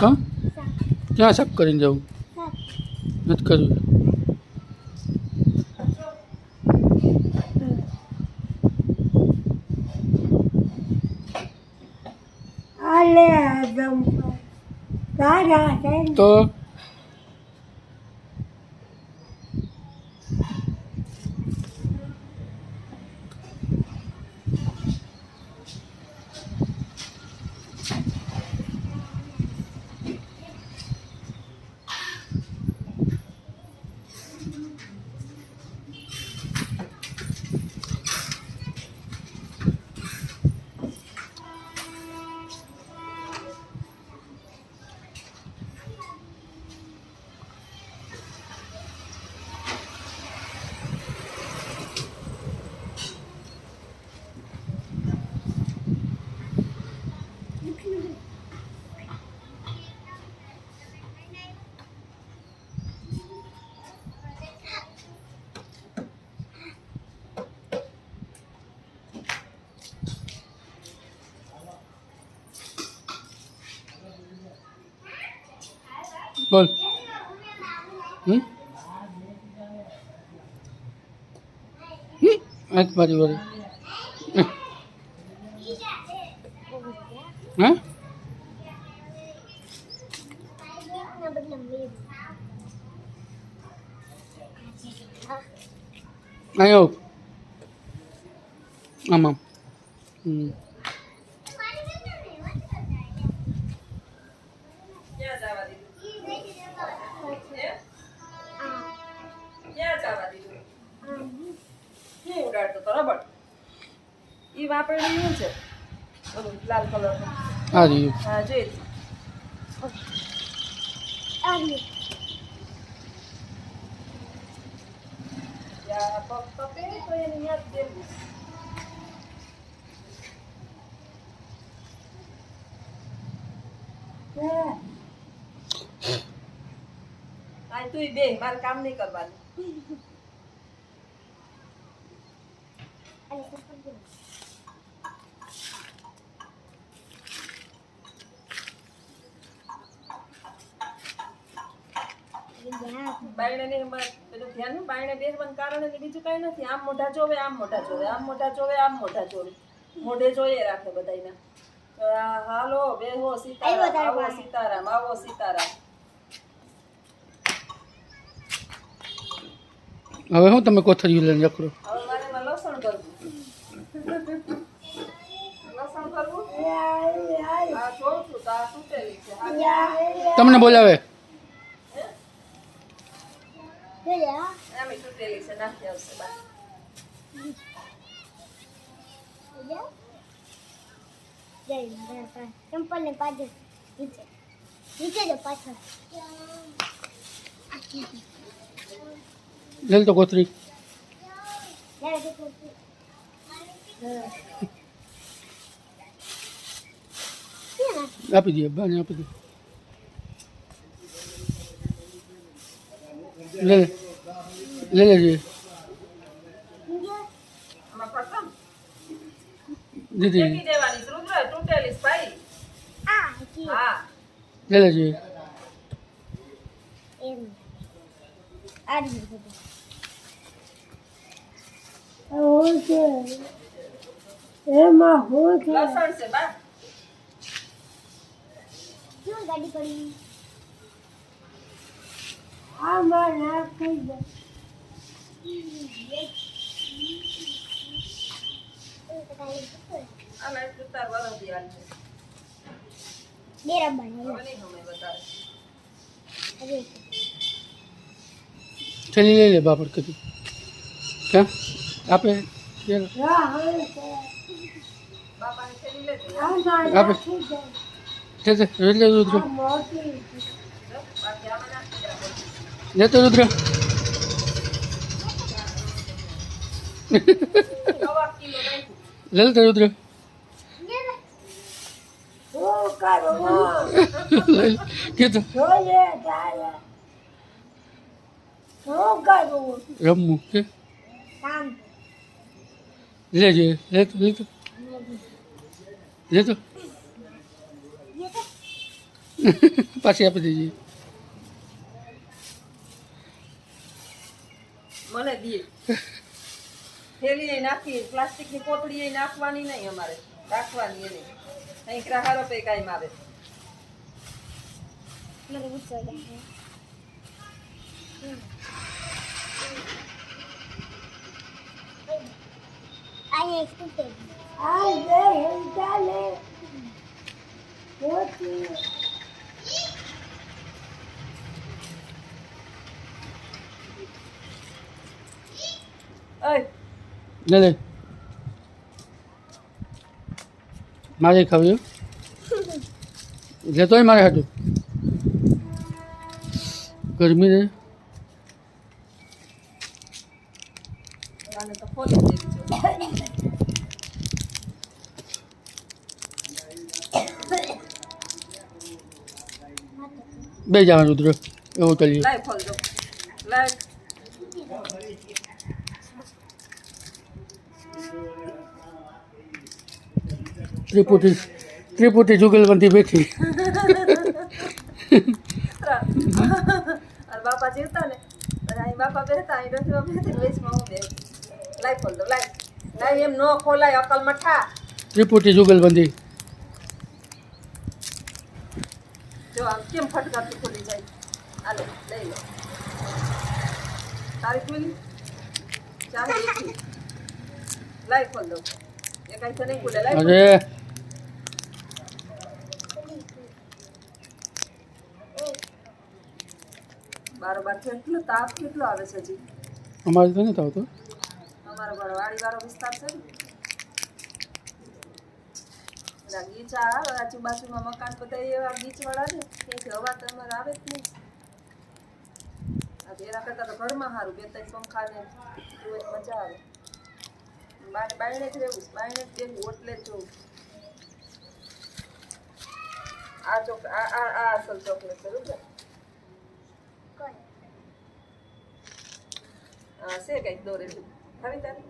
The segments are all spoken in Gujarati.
હા? ક્યાં સાફ કરીને જવું? નથી કરવું તો? બોલ. આજ મારી વાળી. હા? આવ્યો આમ આમ. હમ. ઉડાડતો તો રબડ ઈ વાપરણી શું છે? ઓલું લાલ કલરનું. હા દેવું આ તું બે મારે કામ નહીં કરવાનું. બાયણે પેલું ધ્યાન ને બાયણે બેસવાનું કારણ એટલે બીજું કઈ નથી. આમ મોઢા જોવે આમ મોઢા જોવે આમ મોઢા જોવે આમ મોઢા જોવે. મોઢે જોઈએ રાખે બધાયના. હાલો બેહો સીતારામ આવો સીતારામ આવો સીતારામ. હવે હું તમે કોથળીઓ લઈને રખડો? હવે મારે એમાં લસણ કરવું લસણ કરવું આ જોઉં છું તો આ તૂટેલી છે. તમને બોલાવે આમે તૂટેલી છે નાખી આવશે બા ચંપલ ને પાછળ નીચે નીચે જો પાછળ લે તો કોથળી ત્યારે તે કરતી. ક્યાં નાખી? આપી દઈએ બાને આપી દઈએ લે લે લે લેજે આમાં પ્રથમ દીદી ફેંકી દેવાની છે. રુદ્ર તૂટેલી છે ભાઈ આ કી હા લે લેજે એમ આ રીતે બધું. હું છે એમાં હું છે લસણ છે બા શું ગાડી પડી આમાં નાખી દે આમાં એટલું તાર વરદી હાલ છે. ડેરા બને હવે નહીં ગમે વધારે. હવે થેલી લઈ લે બાપડ કદી. ક્યાં? આપે ચાલો. આપે. નાખી દે લે તે લે રુદ્ર. આ મોટી બાકી આમાં નાખી દેવાનું. લે તો લે કીધું રમવું કે લેજે લે તો લે તો. લે તો. પાછી આપી દેજે. મને દે. થેલી નાખી પ્લાસ્ટિકની કોથળી નાખવાની નહીં અમારે રાખવાની એને અહીં ગ્રાહકો પે કાંઈ મારે. અહીંયા એક તૂટે. આ બે ચાલે મોટી અય લે લે મારે ખાવ્યું લેતોય મારે હતું ગરમી ને બે જવાનું રુદ્ર, એવું ચાલીએ. લાય ખોલ દો લાય. ત્રિપુટી ત્રિપુટી જુગલબંધી બેઠી. બાપા જીવતા ને અહીં બાપા બેહતા અહીં રસમાં બેહતી વેચમાં હું બેહતી લાય ખોલ દો લાય એમ ન ખોલાય અકલ મઠા. ત્રિપુટી જુગલબંધી. જો આમ કેમ ફટકારથી ખોલી જાય? હાલો લઈ લો. તારી ખોલી ચાલો એકલી ખોલ દો એ કાંઈ તો નહીં ખુલે. લાય અરે. બારોબાર કેટલો તાપ કેટલો આવે છે હજી? અમારે તો નથી આવતો. અમારો વાડીવાળો વિસ્તાર છે ને. ગીચા આવે આજુબાજુમાં મકાન બધા એવા ગીચવાળા ને ત્યાંથી હવા તો અમારે આવે જ નહીં. એના કરતાં તો ઘરમાં સારું. બે ત્રણ પંખા ને મજા આવે. બાયણે જ રહેવું બાયણે જ બેસવું ઓટલે જ જોવું આ ચોક આ આ આ અસલ ચોકલેટ છે હા છે કંઈક દોરેલું ખાવી તારે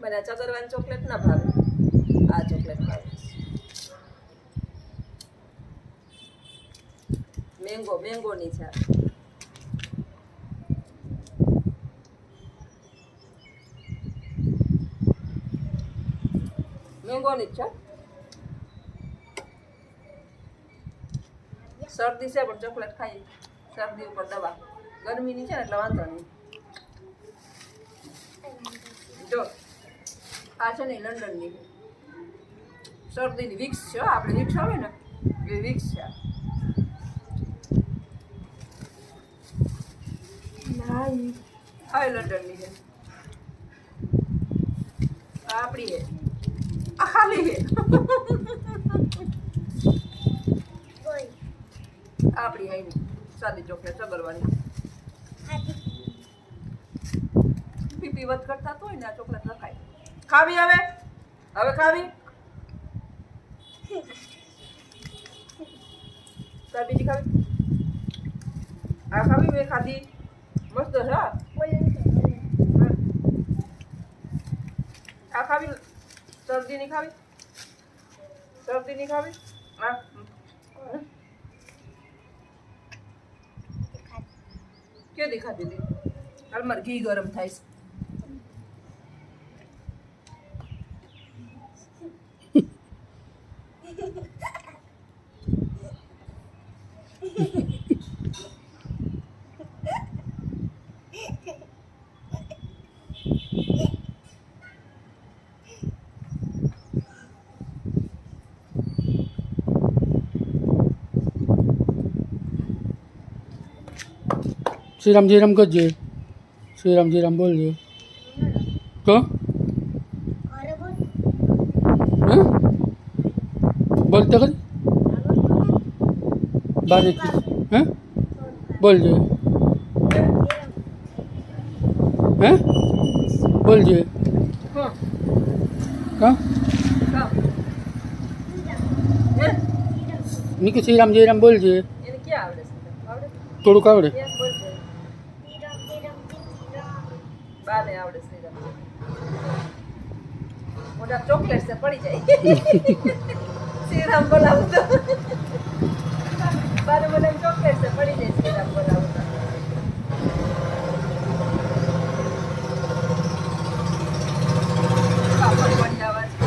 મને આ ચગરવાની ચોકલેટ ના ભાવે. આ ચોકલેટ ભાવે. મેંગો મેંગોની છે મેંગોની જ છે. શરદી છે પણ ચોકલેટ ખાઈ શરદી ઉપર દવા. ગરમીની છે ને એટલે વાંધો નહીં. જો આ છે ને લંડનની. શરદીની વિક્સ છે આપણે વિક્સ આવે ને એ વિક્સ છે. હા લંડનની છે. આપણી ખાલી. આપણી આઈની સાદી ચોકલેટ સબરવાની પીપી વધ કરતા તો ને આ ચોકલેટ રખાય ખાવી હવે? હવે ખાવી? તાર બીજી ખાવી? આ ખાવી મેં ખાધી? મસ્ત છે હા. બોલું તો. આ ખાવી શરદીની ખાવી? શરદીની ખાવી? હા. હમ. દેખાતી હતી? હાલ મારે ઘી ગરમ થાય છે. શ્રીરામ રામ કરજે. શ્રીરામ શ્રીરામ બોલજે. તો ઘરે બોલ. હે? બોલતો કરી બારે હે? બોલજે. હે? બોલજે. કા? ખાવ હે રામ શ્રીરામ શ્રીરામ બોલજે. થોડુંક આવડે ક્યાં બોલજે શ્રીરામ, શ્રીરામ, શ્રીરામ. બાને આવડે મોટા ચોકલેટ છે, પડી જાય. શ્રીરામ બોલાવું તો બારે મને ચોકલેટ છે, પડી જાય શ્રીરામ બોલાવું તો પાપડ વળી આવા છે.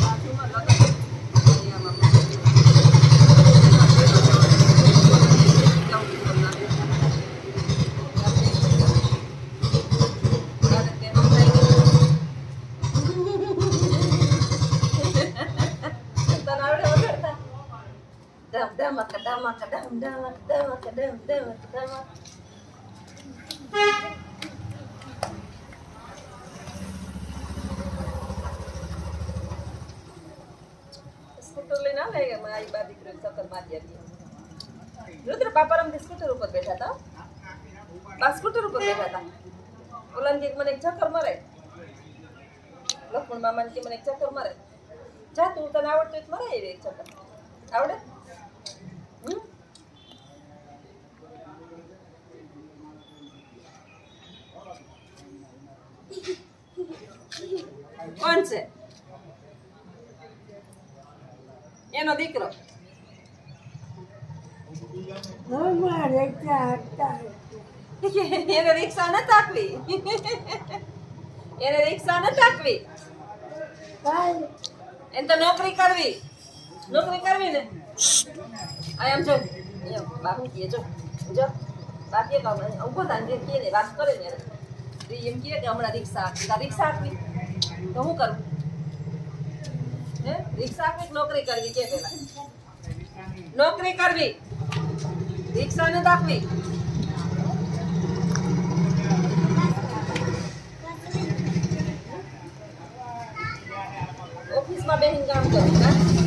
બાજુમાં લગન. અહીંયામાં. સ્કૂટર લઈને આવે કે મારી બા દીકરી સતર મારી આવી રુદ્ર બાપા રમતી સ્કૂટર ઉપર બેઠા હતા બા સ્કૂટર ઉપર બેઠા હતા ઓલાને કે મને એક ચક્કર મારે લક્ષ્મણ મામાને કે મને એક ચક્કર મારે જા તું તને આવડતું હોય તો મરાય એવી એક ચક્કર આવડે કોણ છે એનો દીકરો. એને રિક્ષા ન તાકવી. એને રિક્ષા ન તાકવી. એને તો નોકરી કરવી. નોકરી કરવી ને? આ એમ જો બાપુ કે જો જો બાપીએ કામ ઊભો થાય ને ને વાત કરે ને. એમ કહે કે હમણાં રિક્ષા રિક્ષા આપવી. તો હું કરું હે રિક્ષા આપવી કે નોકરી કરવી કે પેલા નોકરી કરવી રિક્ષા ન આપવી ઓફિસમાં બેસીને કામ કરવું હા